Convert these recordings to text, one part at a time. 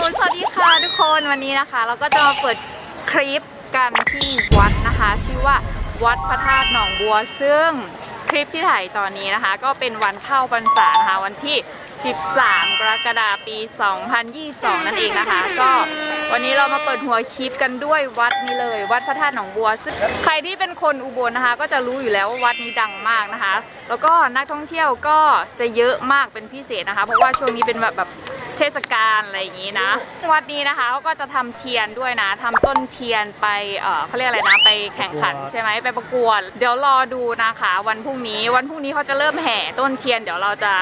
สวัสดีค่ะทุกคนวันนี้นะคะ เราก็จะมาเปิดคลิปกันที่วัดนะคะ ชื่อว่าวัดพระธาตุหนองบัว ซึ่งคลิปที่ถ่ายตอนนี้นะคะ ก็เป็นวันเข้าพรรษานะคะ วันที่ 13 กรกฎาคมปี 2022 นั่นเองนะคะ ก็วันนี้เรามาเปิดหัวคลิปกันด้วยวัดนี้เลย วัดพระธาตุหนองบัวซึ่งใครที่เป็นคนอุบลนะคะ ก็จะรู้อยู่แล้วว่าวัดนี้ดังมากนะคะ แล้วก็นักท่องเที่ยวก็จะเยอะมากเป็นพิเศษนะคะ เพราะว่าช่วงนี้เป็นแบบแบบ เทศกาลอะไรอย่างนี้นะ วัดนี้นะคะเขาก็จะทำเทียนด้วยนะทำต้นเทียนไปเออเขาเรียกอะไรนะไปแข่งขันใช่ไหมไปประกวด เดี๋ยวรอดูนะคะ วันพรุ่งนี้วันพรุ่งนี้เขาจะเริ่มแห่ต้นเทียน เดี๋ยวเราจะ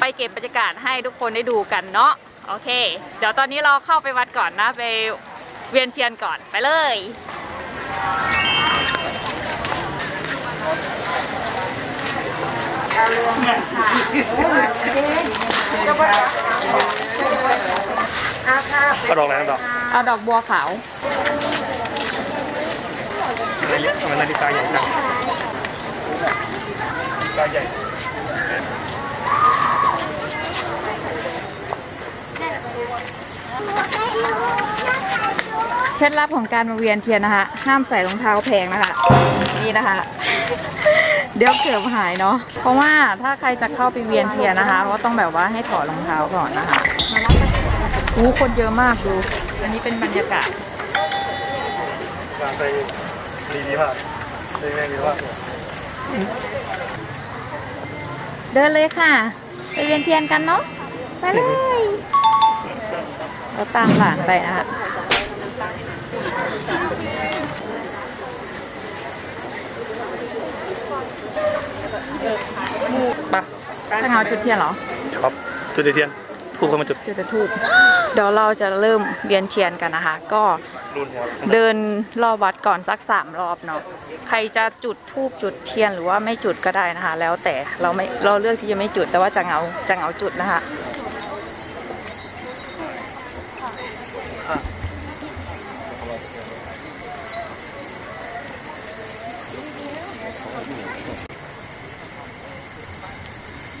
ไปเก็บบรรยากาศให้ทุกคนได้ดูกันเนาะโอเค เดี๋ยวตอนนี้เราเข้าไปวัดก่อนนะไปเวียนเทียนก่อนไปเลยก็ดอกอะไรนะดอกเอาดอกบัวขาวอะไรเรียกทำไมนาฬิกาใหญ่จังนาฬิกาใหญ่เคล็ดลับของการมาเวียนเทียนนะคะ ห้ามใส่รองเท้าแพงนะคะ นี่นะคะ เดี๋ยวเกือบหายเนาะ เพราะว่าถ้าใครจะเข้าไปเวียนเทียนนะคะก็ต้องแบบว่าให้ถอดรองเท้าก่อนนะคะอู้คนเยอะมากดู อันนี้เป็นบรรยากาศการไปดีดีมากเป็นแม่งดีมากเดินเลยค่ะ ไปเวียนเทียนกันเนาะ ไปเลยเราตามหลานไปนะคะ ปะถ้าเงาจุดเทียนเหรอครับจุดเทียนทูบเข้ามาจุดจุดทูบเดี๋ยวเราจะเริ่มเวียนเทียนกันนะคะ ก็รุนหัวเดินรอบวัดก่อนสักสามรอบเนาะใครจะจุดทูบจุดเทียนหรือว่าไม่จุดก็ได้นะคะ แล้วแต่เราไม่เราเลือกที่จะไม่จุดแต่ว่าจะเงาจะเงาจุดนะคะ จ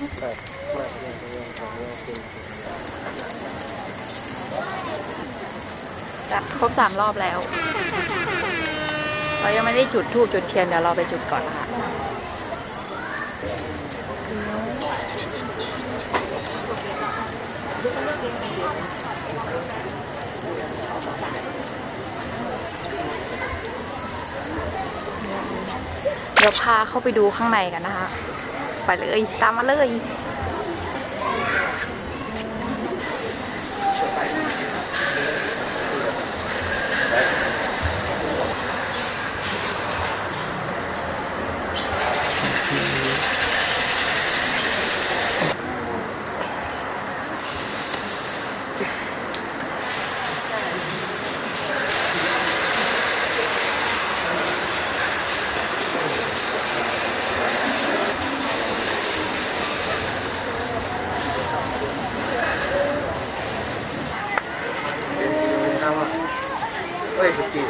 ะครบสามรอบแล้ว เรายังไม่ได้จุดทูบจุดเทียนเดี๋ยวเราไปจุดก่อนนะคะเดี๋ยวพาเข้าไปดูข้างในกันนะคะ ไปเลย ตามมาเลย เฮ้ยกุจิต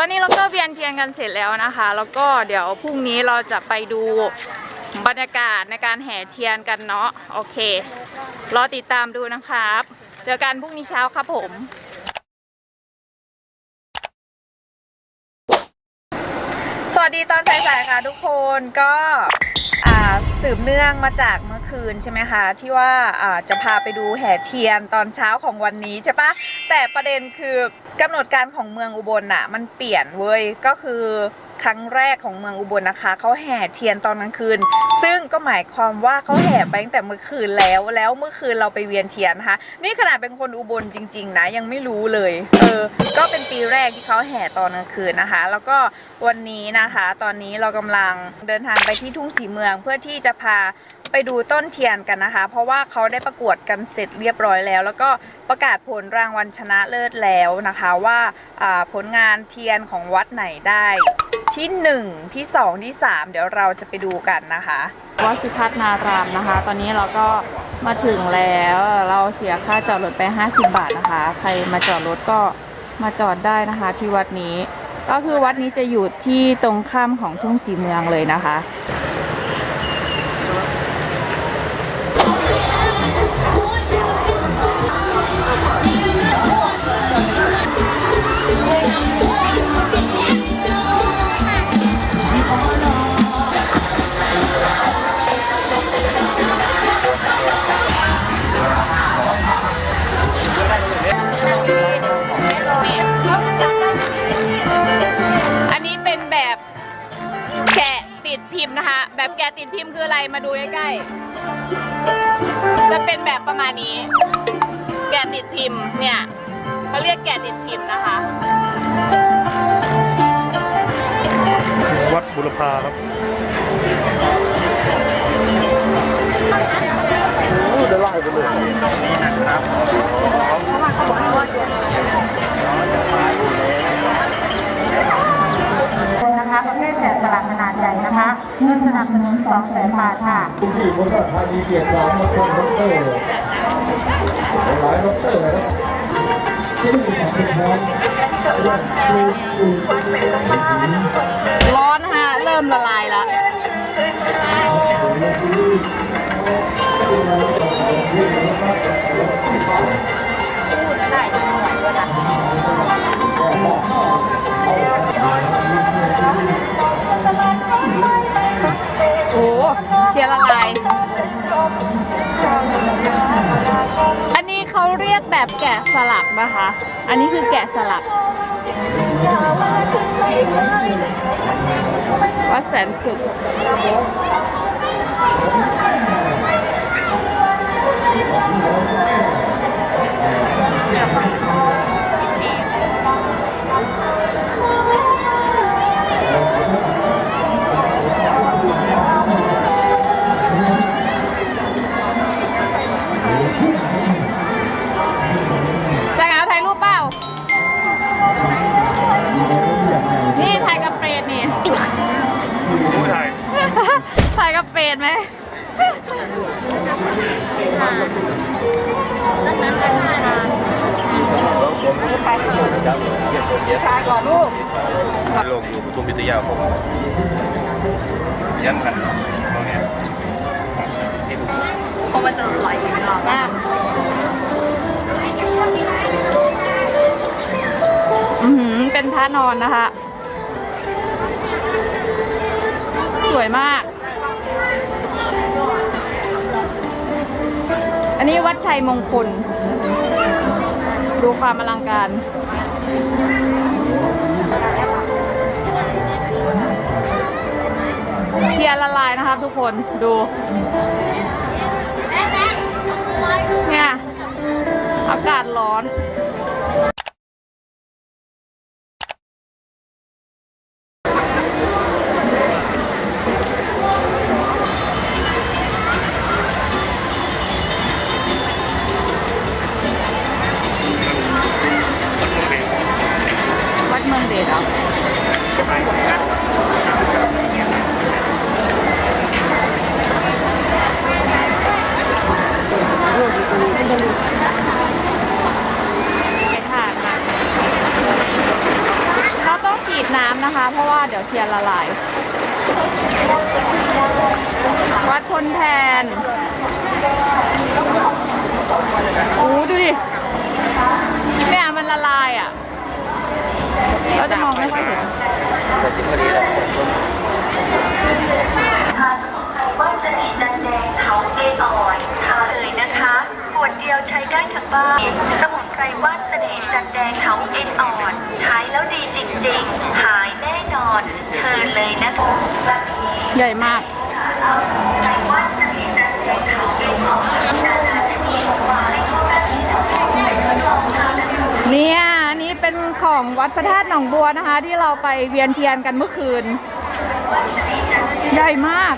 อนนี้เราก็เวียนเทียนกันเสร็จแล้วนะคะ แล้วก็เดี๋ยวพรุ่งนี้เราจะไปดูบรรยากาศในการแห่เทียนกันเนาะ โอเค รอติดตามดูนะครับ เจอกันพรุ่งนี้เช้าครับผม สวัสดีตอนสายๆค่ะทุกคนก็สืบเนื่องมาจากเมื่อคืนใช่ไหมคะที่ว่าจะพาไปดูแห่เทียนตอนเช้าของวันนี้ใช่ปะแต่ประเด็นคือกำหนดการของเมืองอุบลน่ะ มันเปลี่ยนเว้ยก็คือ ครั้งแรกของเมืองอุบลนะคะ เขาแห่เทียนตอนกลางคืน ซึ่งก็หมายความว่าเขาแห่ไปตั้งแต่เมื่อคืนแล้ว แล้วเมื่อคืนเราไปเวียนเทียนนะคะ นี่ขนาดเป็นคนอุบลจริง ๆ นะ ยังไม่รู้เลย เออ ก็เป็นปีแรกที่เขาแห่ตอนกลางคืนนะคะ แล้วก็วันนี้นะคะ ตอนนี้เรากำลังเดินทางไปที่ทุ่งสีเมืองเพื่อที่จะพา ไปดูต้นเทียนกันนะคะ เพราะว่าเขาได้ประกวดกันเสร็จเรียบร้อยแล้ว แล้วก็ประกาศผลรางวัลชนะเลิศแล้วนะคะว่าผลงานเทียนของวัดไหนได้ที่ 1 ที่ 2 ที่ 3 เดี๋ยวเราจะไปดูกันนะคะ วัดสุทัศนารามนะคะ ตอนนี้เราก็มาถึงแล้วเราเสียค่าจอดรถไป 50 บาทนะคะ ใครมาจอดรถก็มาจอดได้นะคะ ที่วัดนี้ ก็คือวัดนี้จะอยู่ที่ตรงข้ามของทุ่งสีเมืองเลยนะคะ ติดพิมพ์นะคะ แบบแกะติดพิมพ์คืออะไรมาดูใกล้ๆจะเป็นแบบประมาณนี้ แกะติดพิมพ์เนี่ยเขาเรียกแกะติดพิมพ์นะคะ วัดบุรพาครับจะไล่ไปเลยนี่นะครับ นะคะประเภทแกะสลักขนาดใหญ่นะคะ เงินสนับสนุน2แสนบาทค่ะคุณพี่คนก็ทานีเกียรติสองมาคนดอกเตอร์หลายดอกเตอร์เลยนะที่นี่ของเป็นน้อง แบบแกะสลักนะคะ อันนี้คือแกะสลัก วัดแสนสุขจะ กับเปรตไหมถ่ายก่อนลูกลงอยู่ประชุมวิทยาคมเยี่ยมกันตรงเนี้ยที่ดูอะไหลอีกรอหือเป็นพระนอนนะคะ สวยมาก นนี้วัดชัยมงคล ดูความอลังการ เทียนละลายนะครับทุกคนดูเนี่ยอากาศร้อน น้ำนะคะ เพราะว่าเดี๋ยวเทียนละลาย วัดคนแทนโอ้ดูดิ เนี่ยมันละลายอะเราจะมองไม่ค่อยเห็น แต่สิ่งพอดีแหละ ว่าจะมีจันแดงเถาเกสรทาเลยนะคะขวดเดียวใช้ได้ทั้งบ้าน สมุนไพรว่านเสน่ห์จันแดงเถาเอ็นอ่อน ใช้แล้วดีจริงๆ หายแน่นอน เชิญเลยนะคะ ใหญ่มาก ว่านเสน่ห์จันแดงเถาเอ็นอ่อนนานาชนิดไม้พวกนั้นที่ทำให้ทดลองทำ เนี่ยอันนี้เป็น ของวัดพระธาตุหนองบัวนะคะ ที่เราไปเวียนเทียนกันเมื่อคืน ใหญ่มาก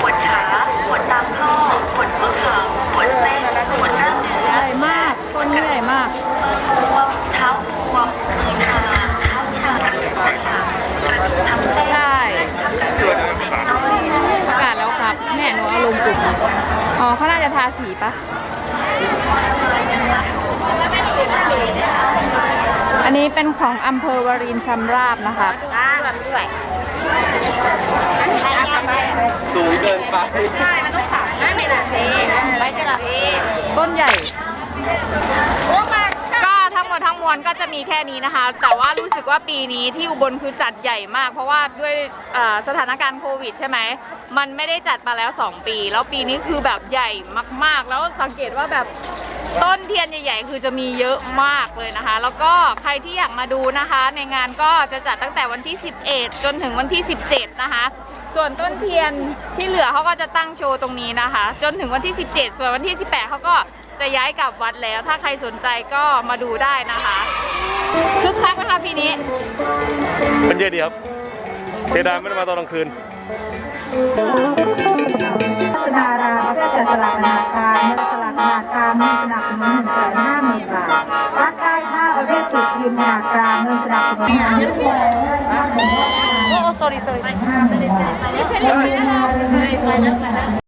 ปวดขาปวดตามข้อปวดข้อเข่าปวดเส้นปวดกล้ามเนื้อใหญ่มากต้นใหญ่มากเท้า นนี้เป็นของอำเภอวารินชำราบนะคะด้วยสูงเกินไป ใช่ มันต้องขับไม่ไม่ละเทไม่ใช่ละเทต้นใหญ่ก็ทั้งหมดทั้งมวลก็จะมีแค่นี้นะคะ แต่ว่ารู้สึกว่าปีนี้ที่อุบลคือจัดใหญ่มาก เพราะว่าด้วยเอ่อสถานการณ์โควิดใช่ไหม มันไม่ได้จัดมาแล้ว 2 ปี แล้วปีนี้คือแบบใหญ่มาก ๆ แล้วสังเกตว่าแบบ ต้นเทียนใหญ่ ๆ คือจะมีเยอะมากเลยนะคะ แล้วก็ใครที่อยากมาดูนะคะ ในงานก็จะจัดตั้งแต่วันที่ 11 จนถึงวันที่ 17 นะคะ ส่วนต้นเทียนที่เหลือเขาก็จะตั้งโชว์ตรงนี้นะคะ จนถึงวันที่ 17 ส่วนวันที่ 18เขาก็จะย้ายกลับวัดแล้ว ถ้าใครสนใจก็มาดูได้นะคะคึกคักนะคะปีนี้เป็นเยอะดีครับเสียดายไม่ได้มาตอนกลางคืน นาราประเภทจัดสลากนาคารเงินสลากนาคารเงินสนับสนุนหนึ่งแสนห้าหมื่นบาทวัดได้ค่าประเภทจุดยืนนาคารเงินสนับสนุนงานยุทธศาสตร์โอ้ sorry sorry ห้าหมื่นบาท